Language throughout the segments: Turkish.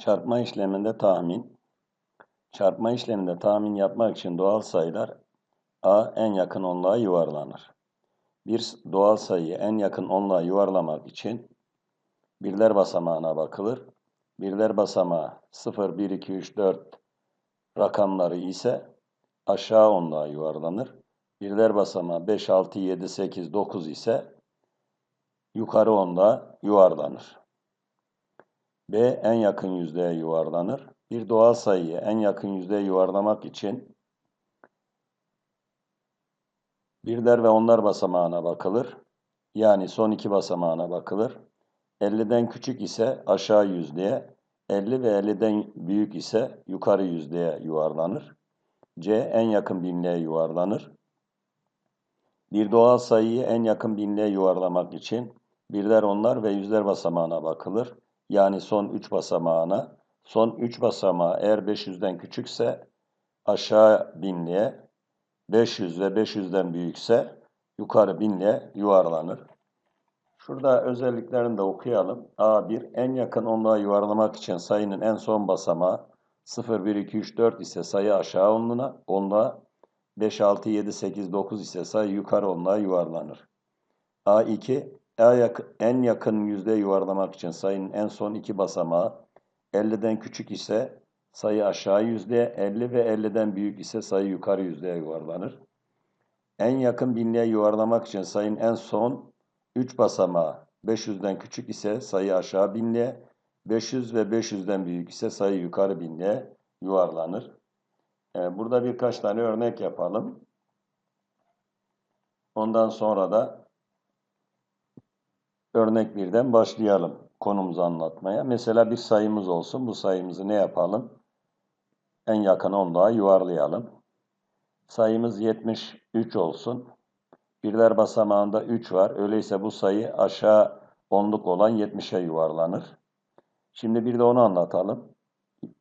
Çarpma işleminde tahmin. Çarpma işleminde tahmin yapmak için doğal sayılar a en yakın onluğa yuvarlanır. Bir doğal sayıyı en yakın onluğa yuvarlamak için birler basamağına bakılır. Birler basamağı 0, 1, 2, 3, 4 rakamları ise aşağı onluğa yuvarlanır. Birler basamağı 5, 6, 7, 8, 9 ise yukarı onluğa yuvarlanır. B en yakın yüzdeye yuvarlanır. Bir doğal sayıyı en yakın yüzdeye yuvarlamak için birler ve onlar basamağına bakılır. Yani son iki basamağına bakılır. 50'den küçük ise aşağı yüzdeye, 50 ve 50'den büyük ise yukarı yüzdeye yuvarlanır. C en yakın binliğe yuvarlanır. Bir doğal sayıyı en yakın binliğe yuvarlamak için birler, onlar ve yüzler basamağına bakılır. Yani son 3 basamağına. Son 3 basamağı eğer 500'den küçükse aşağı binliğe, 500 ve 500'den büyükse yukarı binliğe yuvarlanır. Şurada özelliklerini de okuyalım. A1 en yakın onluğa yuvarlamak için sayının en son basamağı 0, 1, 2, 3, 4 ise sayı aşağı onluğa, onluğa 5, 6, 7, 8, 9 ise sayı yukarı onluğa yuvarlanır. A2 en yakın yüzde yuvarlamak için sayının en son iki basamağı 50'den küçük ise sayı aşağı yüzdeye, 50 ve 50'den büyük ise sayı yukarı yüzdeye yuvarlanır. En yakın binliğe yuvarlamak için sayının en son 3 basamağı 500'den küçük ise sayı aşağı binliğe, 500 ve 500'den büyük ise sayı yukarı binliğe yuvarlanır. Ee, burada birkaç tane örnek yapalım. Ondan sonra da örnek birden başlayalım konumuzu anlatmaya. Mesela bir sayımız olsun. Bu sayımızı ne yapalım? En yakın onluğa yuvarlayalım. Sayımız 73 olsun. Birler basamağında 3 var. Öyleyse bu sayı aşağı onluk olan 70'e yuvarlanır. Şimdi bir de onu anlatalım.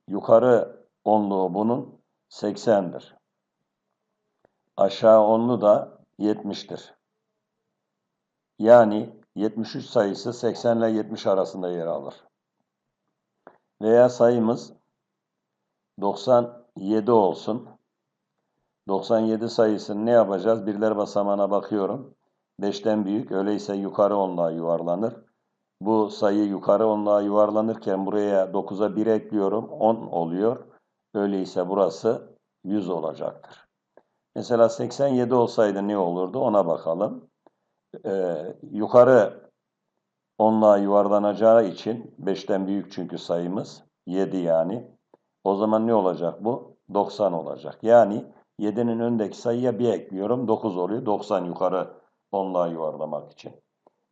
Yukarı onluğu bunun 80'dir. Aşağı onlu da 70'tir. Yani 73 sayısı 80 ile 70 arasında yer alır. Veya sayımız 97 olsun. 97 sayısını ne yapacağız? Birler basamağına bakıyorum. 5'ten büyük, öyleyse yukarı onluğa yuvarlanır. Bu sayı yukarı onluğa yuvarlanırken buraya 9'a 1 ekliyorum, 10 oluyor. Öyleyse burası 100 olacaktır. Mesela 87 olsaydı ne olurdu ona bakalım e, yukarı onluğa yuvarlanacağı için 5'ten büyük çünkü sayımız 7 yani. O zaman ne olacak bu? 90 olacak. Yani 7'nin öndeki sayıya bir ekliyorum. 9 oluyor. 90 yukarı onluğa yuvarlamak için.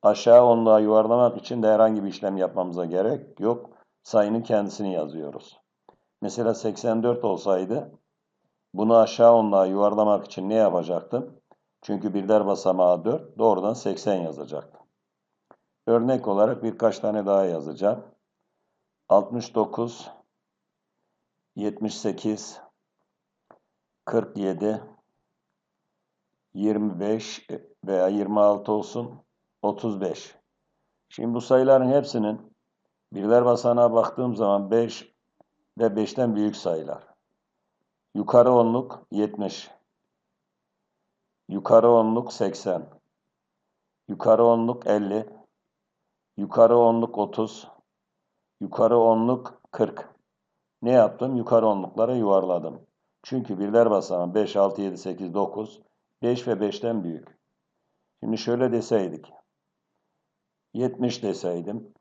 Aşağı onluğa yuvarlamak için de herhangi bir işlem yapmamıza gerek yok. Sayının kendisini yazıyoruz. Mesela 84 olsaydı bunu aşağı onluğa yuvarlamak için ne yapacaktım? Çünkü birler basamağı 4. Doğrudan 80 yazacaktım. Örnek olarak birkaç tane daha yazacağım. 69 78 47 25 veya 26 olsun 35. Şimdi bu sayıların hepsinin birler basamağa baktığım zaman 5 ve 5'ten büyük sayılar. Yukarı onluk 70. Yukarı onluk 80. Yukarı onluk 50. Yukarı onluk 30. Yukarı onluk 40. Ne yaptım? Yukarı onluklara yuvarladım. Çünkü birler basamağı 5, 6, 7, 8, 9. 5 ve 5'ten büyük. Şimdi şöyle deseydik. 70 deseydim.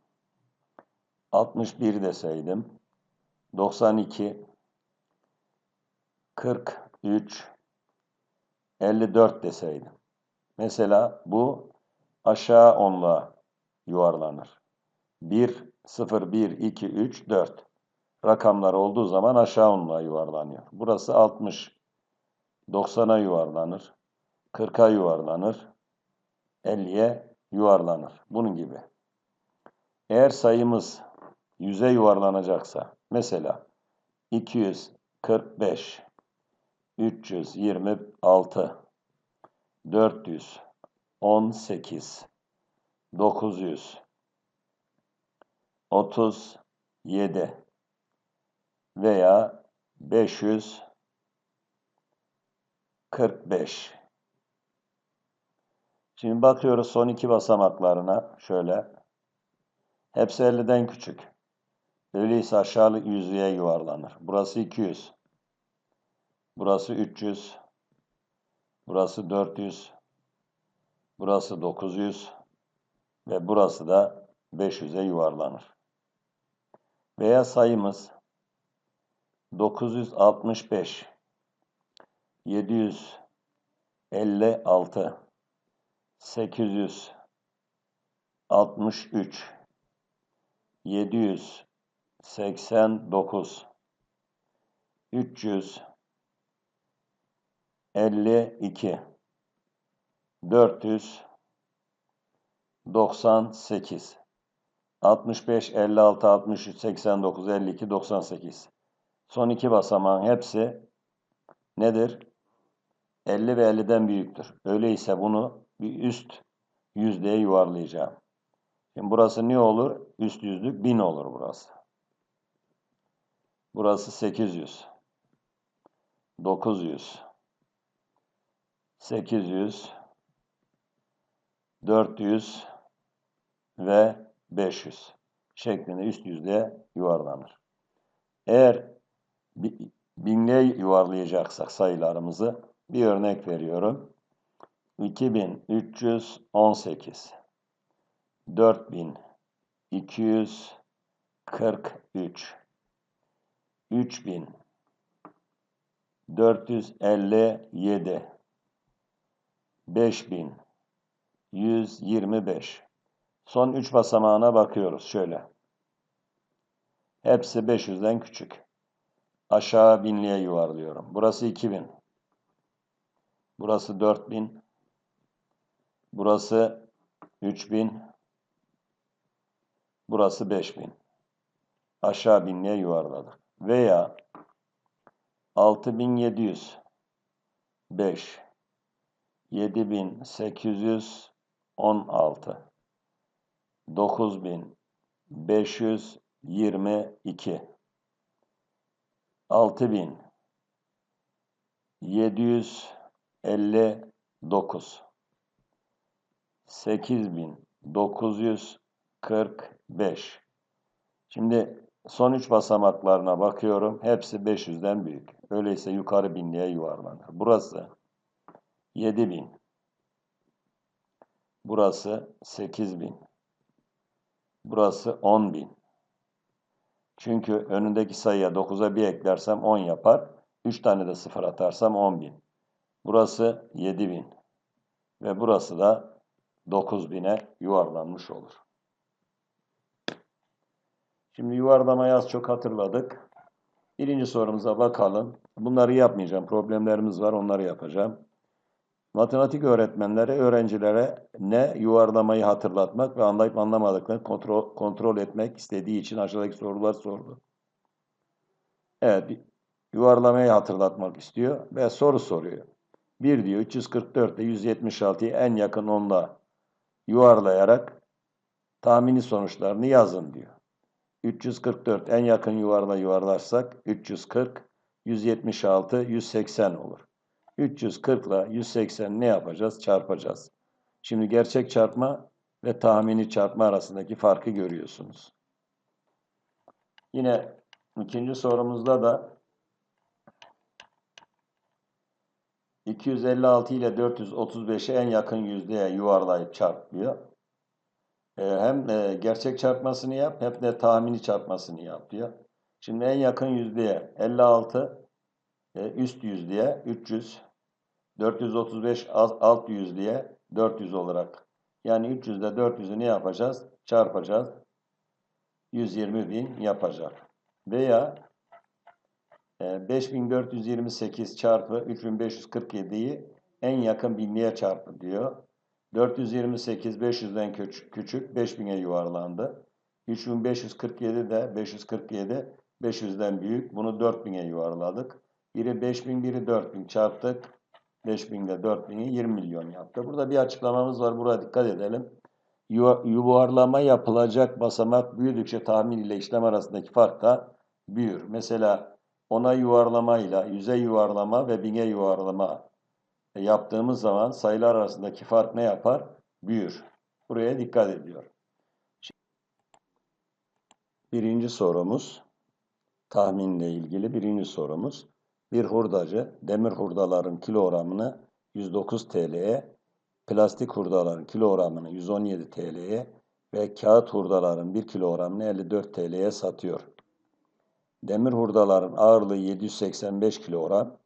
61 deseydim. 92 43 54 deseydim. Mesela bu aşağı onluğa yuvarlanır. 1, 0, 1, 2, 3, 4. Rakamlar olduğu zaman aşağı onluğa yuvarlanıyor. Burası 60. 90'a yuvarlanır. 40'a yuvarlanır. 50'ye yuvarlanır. Bunun gibi. Eğer sayımız 100'e yuvarlanacaksa, mesela 245 326 418 900 37 veya 545. Şimdi bakıyoruz son iki basamaklarına şöyle. Hepsi 50'den küçük. Öyleyse aşağılık yüzlüğe yuvarlanır. Burası 200. Burası 300. Burası 400. Burası 900. Ve burası da 500'e yuvarlanır. Veya sayımız 965 756 863 789 352 498 65, 56, 63, 89, 52, 98. Son iki basamağın hepsi nedir? 50 ve 50'den büyüktür. Öyleyse bunu bir üst yüzdeye yuvarlayacağım. Şimdi burası ne olur? Üst yüzlük 1000 olur burası. Burası 800. 900. 800. 400 ve 500 şeklinde üst yüzlüğe yuvarlanır. Eğer binliğe yuvarlayacaksak sayılarımızı bir örnek veriyorum. 2318 4243 3000 457 5125 Son 3 basamağına bakıyoruz şöyle. Hepsi 500'den küçük. Aşağı binliğe yuvarlıyorum. Burası 2000. Burası 4000. Burası 3000. Burası 5000. Aşağı binliğe yuvarladık. Veya 6700 5 7816 9522 6000 759 8945 Şimdi son üç basamaklarına bakıyorum. Hepsi 500'den büyük. Öyleyse yukarı binliğe yuvarlanır. Burası 7000. Burası 8000. Burası 10.000. Çünkü önündeki sayıya 9'a 1 eklersem 10 yapar. 3 tane de 0 atarsam 10.000. Burası 7.000. Ve burası da 9.000'e yuvarlanmış olur. Şimdi yuvarlamayı az çok hatırladık. Birinci sorumuza bakalım. Bunları yapmayacağım. Problemlerimiz var. Onları yapacağım. Matematik öğretmenleri öğrencilere ne yuvarlamayı hatırlatmak ve anlayıp anlamadıklarını kontrol, kontrol etmek istediği için aşağıdaki sorular sordu. Evet, yuvarlamayı hatırlatmak istiyor ve soru soruyor. 1 diyor 344 ile 176'yı en yakın onla yuvarlayarak tahmini sonuçlarını yazın diyor. 344 en yakın yuvarla yuvarlarsak 340, 176, 180 olur. 340 ile 180 ne yapacağız? Çarpacağız. Şimdi gerçek çarpma ve tahmini çarpma arasındaki farkı görüyorsunuz. Yine ikinci sorumuzda da 256 ile 435'e en yakın yüzdeye yuvarlayıp çarpıyor. Ee, hem e, gerçek çarpmasını yap hem de tahmini çarpmasını yap diyor. Şimdi en yakın yüzdeye 56 e, üst yüzdeye 300 435 alt yüzlüğe 400 olarak. Yani 300 ile 400'ü ne yapacağız? Çarpacağız. 120 bin yapacak. Veya 5428 e, çarpı 3547'yi en yakın binliğe çarpı diyor. 428 500'den küçük 5000'e yuvarlandı. 3547 de 547 500'den büyük. Bunu 4000'e yuvarladık. Biri 5000 biri 4000 çarptık. 5000 ile 4000'i 20 milyon yaptı. Burada bir açıklamamız var. Buraya dikkat edelim. Yuvarlama yapılacak basamak büyüdükçe tahmin ile işlem arasındaki fark da büyür. Mesela ona yuvarlamayla yüze yuvarlama ve bine yuvarlama yaptığımız zaman sayılar arasındaki fark ne yapar? Büyür. Buraya dikkat ediyor. Birinci sorumuz tahminle ilgili birinci sorumuz. Bir hurdacı demir hurdaların kilogramını 109 TL'ye, plastik hurdaların kilogramını 117 TL'ye ve kağıt hurdaların 1 kilogramını 54 TL'ye satıyor. Demir hurdaların ağırlığı 785 kilogram,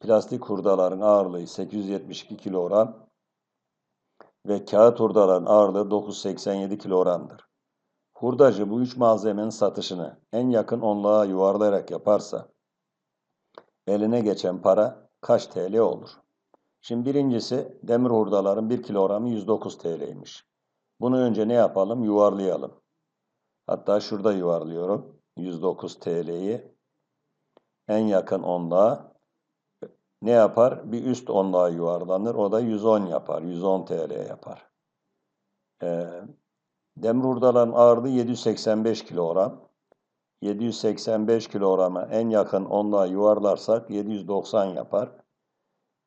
plastik hurdaların ağırlığı 872 kilogram ve kağıt hurdaların ağırlığı 987 kilogramdır. Hurdacı bu üç malzemenin satışını en yakın onluğa yuvarlayarak yaparsa eline geçen para kaç TL olur? Şimdi birincisi demir hurdaların 1 kilogramı 109 TL'ymiş. Bunu önce ne yapalım? Yuvarlayalım. Hatta şurada yuvarlıyorum. 109 TL'yi en yakın onluğa ne yapar? Bir üst onluğa yuvarlanır. O da 110 yapar. 110 TL yapar. Ee, demir hurdaların ağırlığı 785 kilogram. 785 kilograma en yakın onluğa yuvarlarsak 790 yapar.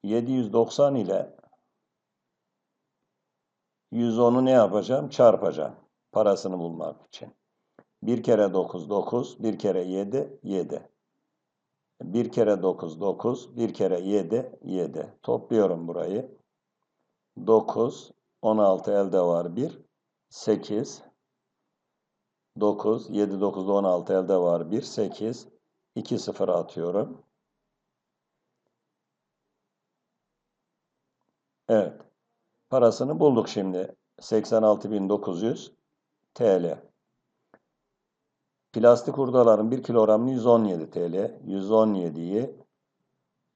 790 ile 110'u ne yapacağım? Çarpacağım. Parasını bulmak için. 1 kere 9 9, 1 kere 7 7. 1 kere 9 9, 1 kere 7 7. Topluyorum burayı. 9, 16 elde var 1, 8, 9, 7, 9, 16 elde var 1, 8, 2 0 atıyorum. Evet. Parasını bulduk şimdi. 86.900 TL. Plastik hurdaların 1 kilogramını 117 TL. 117'yi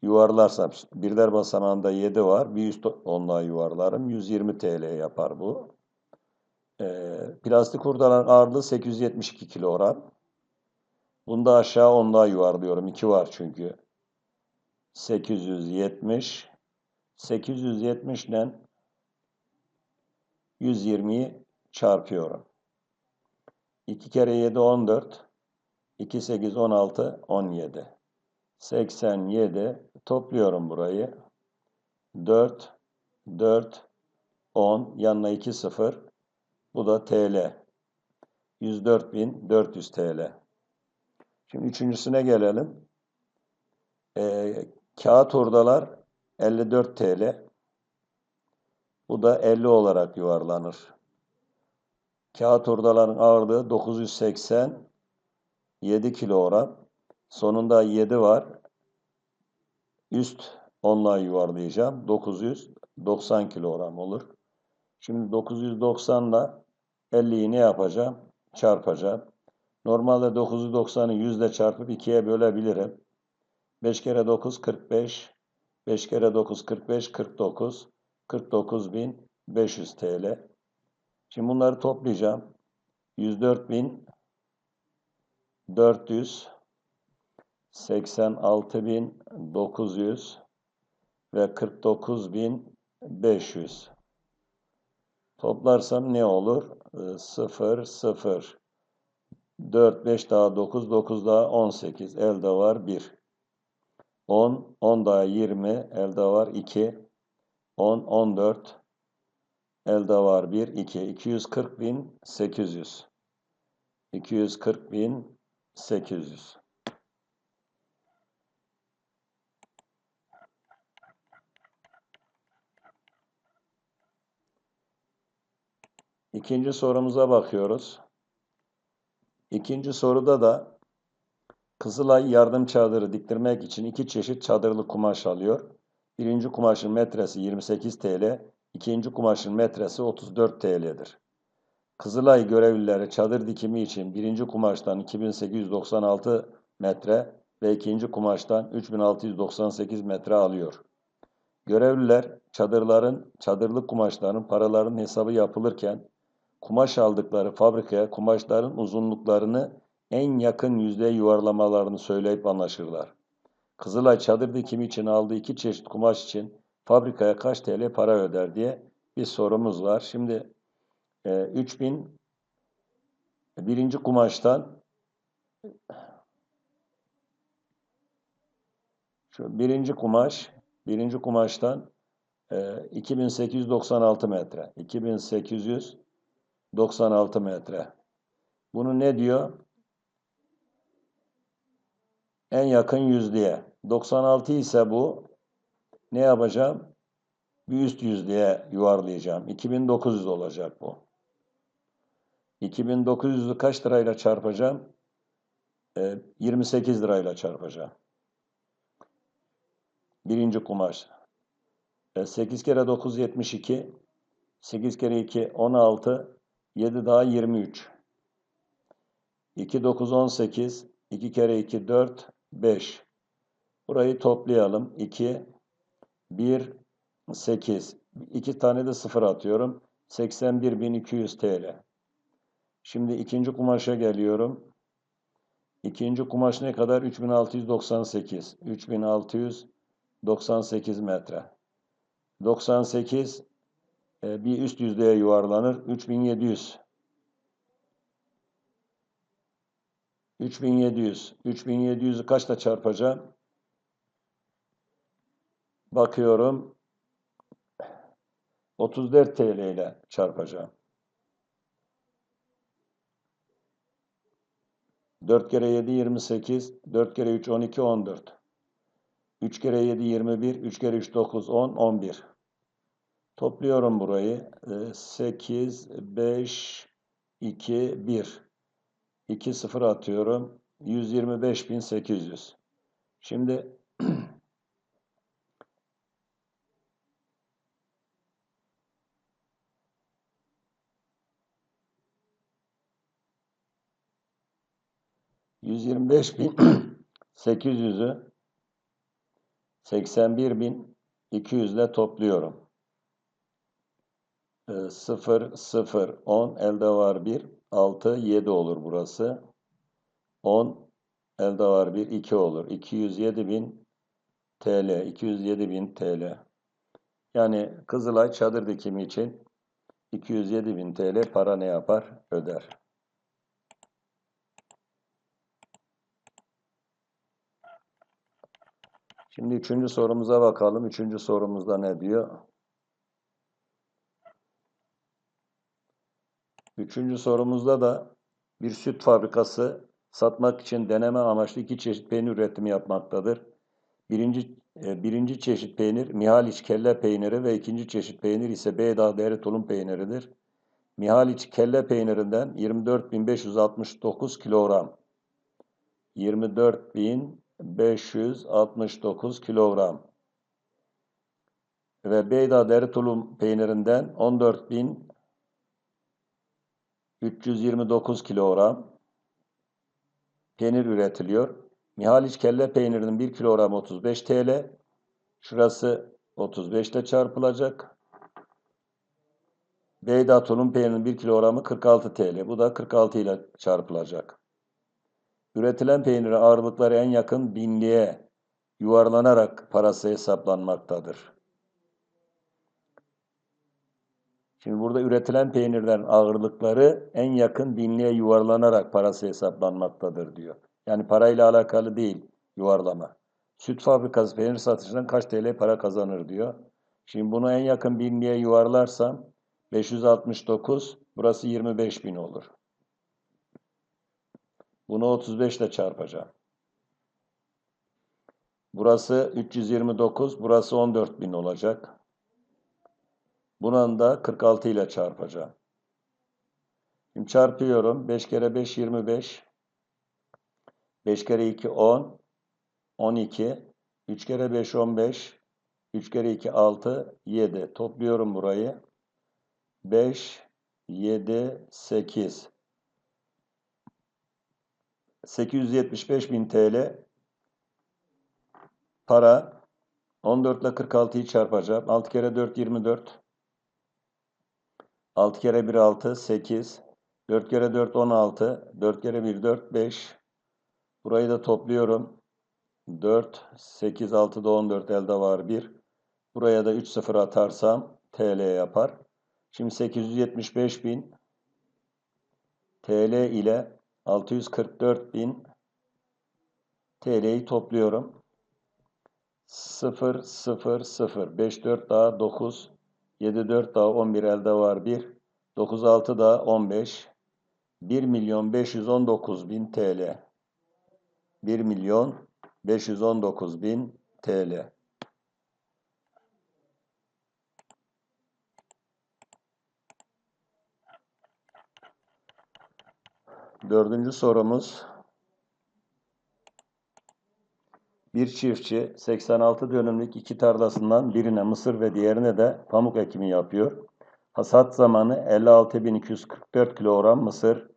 yuvarlarsam birler basamağında 7 var. Bir üst onluğa yuvarlarım. 120 TL yapar bu. Ee, plastik hurdaların ağırlığı 872 kilogram. Bunda aşağı onluğa yuvarlıyorum. 2 var çünkü. 870 870 ile 120'yi çarpıyorum. 2 kere 7 14. 2 8 16 17. 87 topluyorum burayı. 4 4 10 yanına 2 0 bu da TL. 104.400 TL. Şimdi üçüncüsüne gelelim. Ee, kağıt hurdalar 54 TL. Bu da 50 olarak yuvarlanır. Kağıt hurdaların ağırlığı 987 kilogram. Sonunda 7 var. Üst onla yuvarlayacağım. 990 kilogram olur. Şimdi 990 ile 50'yi ne yapacağım? Çarpacağım. Normalde 990'ı 100 ile çarpıp 2'ye bölebilirim. 5 kere 9 45. 5 kere 9 45 49. 49.500 TL. Şimdi bunları toplayacağım. 104.400 86.900 ve 49.500 Toplarsam ne olur? 0, 0. 4, 5 daha 9, 9 daha 18. Elde var 1. 10, 10 daha 20. Elde var 2. 10, 14. Elde var 1, 2. 240 bin 800. 240 bin 800. İkinci sorumuza bakıyoruz. İkinci soruda da Kızılay yardım çadırı diktirmek için iki çeşit çadırlı kumaş alıyor. Birinci kumaşın metresi 28 TL, ikinci kumaşın metresi 34 TL'dir. Kızılay görevlileri çadır dikimi için birinci kumaştan 2896 metre ve ikinci kumaştan 3698 metre alıyor. Görevliler çadırların, çadırlık kumaşların paralarının hesabı yapılırken kumaş aldıkları fabrikaya kumaşların uzunluklarını en yakın yüzde yuvarlamalarını söyleyip anlaşırlar. Kızılay çadır dikimi için aldığı iki çeşit kumaş için fabrikaya kaç TL para öder diye bir sorumuz var. Şimdi e, 3000 birinci kumaştan Şu birinci kumaş, birinci kumaştan e, 2896 metre. 2896 metre. Bunu ne diyor? En yakın yüzlüğe. 96 ise bu ne yapacağım? Bir üst yüzlüğe yuvarlayacağım. 2900 olacak bu. 2900'ü kaç lirayla çarpacağım? Ee, 28 lirayla çarpacağım. Birinci kumaş. Ee, 8 kere 9 72. 8 kere 2 16. 7 daha 23. 2 9 18. 2 kere 2 4 5. Burayı toplayalım. 2 1 8. 2 tane de sıfır atıyorum. 81.200 TL. Şimdi ikinci kumaşa geliyorum. İkinci kumaş ne kadar? 3698. 3698 metre. 98 e, bir üst yüzdeye yuvarlanır. 3700. 3700. 3700'ü kaçla çarpacağım? Bakıyorum. 34 TL ile çarpacağım. 4 kere 7 28, 4 kere 3 12 14. 3 kere 7 21, 3 kere 3 9 10 11. Topluyorum burayı. 8 5 2 1. 2 0 atıyorum. 125.800. Şimdi Yüz yirmi beş bin sekiz yüzü seksen bir bin iki yüzle topluyorum. E, sıfır, sıfır, on, elde var bir, altı, yedi olur burası. On, elde var bir, iki olur. İki yüz yedi bin TL, iki yüz yedi bin TL. Yani Kızılay çadır dikimi için 207 bin TL para ne yapar? Öder. Şimdi üçüncü sorumuza bakalım. Üçüncü sorumuzda ne diyor? Üçüncü sorumuzda da bir süt fabrikası satmak için deneme amaçlı iki çeşit peynir üretimi yapmaktadır. Birinci, e, birinci çeşit peynir Mihaliç kelle peyniri ve ikinci çeşit peynir ise Beydağ deri tulum peyniridir. Mihaliç kelle peynirinden 24.569 kilogram 24.569 kilogram ve Beyda deri tulum peynirinden 14.329 kilogram peynir üretiliyor. Mihaliç kelle peynirinin 1 kilogram 35 TL. Şurası 35 ile çarpılacak. Beyda tulum peynirinin 1 kilogramı 46 TL. Bu da 46 ile çarpılacak. Üretilen peynirin ağırlıkları en yakın binliğe yuvarlanarak parası hesaplanmaktadır. Şimdi burada üretilen peynirlerin ağırlıkları en yakın binliğe yuvarlanarak parası hesaplanmaktadır diyor. Yani parayla alakalı değil yuvarlama. Süt fabrikası peynir satışından kaç TL para kazanır diyor. Şimdi bunu en yakın binliğe yuvarlarsam 569, burası 25 bin olur. Bunu 35 ile çarpacağım. Burası 329, burası 14 bin olacak. Bunun da 46 ile çarpacağım. Şimdi çarpıyorum. 5 kere 5 25. 5 kere 2 10. 12. 3 kere 5 15. 3 kere 2 6. 7. Topluyorum burayı. 5, 7, 8. 875 bin TL para 14 ile 46'yı çarpacağım. 6 kere 4 24. 6 kere 1 6 8. 4 kere 4 16. 4 kere 1 4 5. Burayı da topluyorum. 4 8 6 da 14 elde var 1. Buraya da 3 sıfır atarsam TL yapar. Şimdi 875 bin TL ile 644 bin TL'yi topluyorum. 0 0 0 5 4 daha 9 7 4 daha 11 elde var. 1 9 6 daha 15 1 milyon 519 bin TL 1 milyon 519 bin TL Dördüncü sorumuz Bir çiftçi 86 dönümlük iki tarlasından birine mısır ve diğerine de pamuk ekimi yapıyor. Hasat zamanı 56.244 kilogram mısır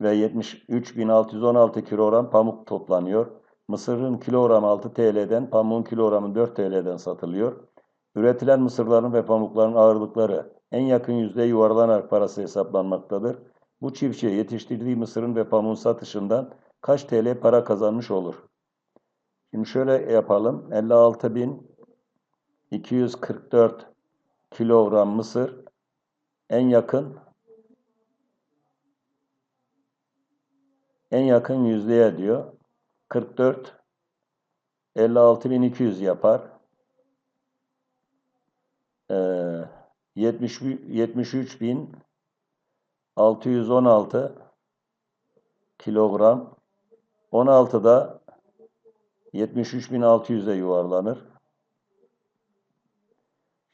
ve 73.616 kilogram pamuk toplanıyor. Mısırın kilogramı 6 TL'den, pamuğun kilogramı 4 TL'den satılıyor. Üretilen mısırların ve pamukların ağırlıkları en yakın yüzde yuvarlanarak parası hesaplanmaktadır. Bu çiftçi yetiştirdiği mısırın ve pamuğun satışından kaç TL para kazanmış olur? Şimdi şöyle yapalım. 56.244 kilogram mısır en yakın en yakın yüzdeye diyor. 44 56.200 yapar. Ee, 70 73.616 kilogram 16'da 73.600'e yuvarlanır.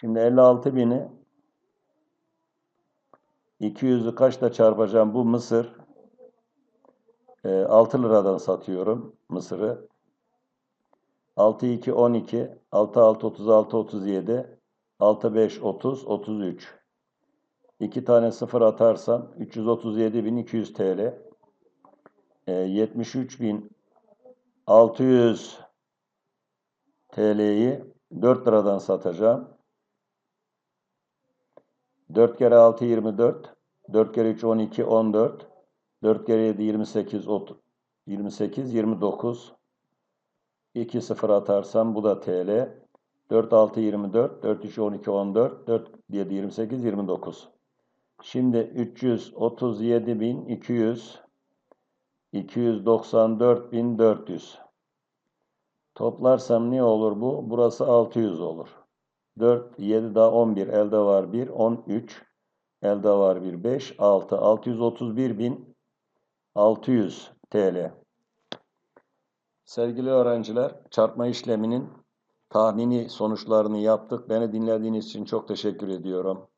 Şimdi 56.000'i 200'ü kaçla çarpacağım? Bu mısır. E, 6 liradan satıyorum mısırı. 6 2 12, 6 6 36 37, 6 5 30 33. 2 tane sıfır atarsam 337.200 TL. E, 73.000 600 TL'yi 4 liradan satacağım. 4 kere 6 24. 4 kere 3 12 14. 4 kere 7 28 30, 28 29. 2 sıfır atarsam bu da TL. 4 6 24. 4 3 12 14. 4 7 28 29. Şimdi 337.200 294.400. Toplarsam ne olur bu? Burası 600 olur. 4, 7 daha 11. Elde var 1, 13. Elde var 1, 5, 6. 631.600 TL. Sevgili öğrenciler, çarpma işleminin tahmini sonuçlarını yaptık. Beni dinlediğiniz için çok teşekkür ediyorum.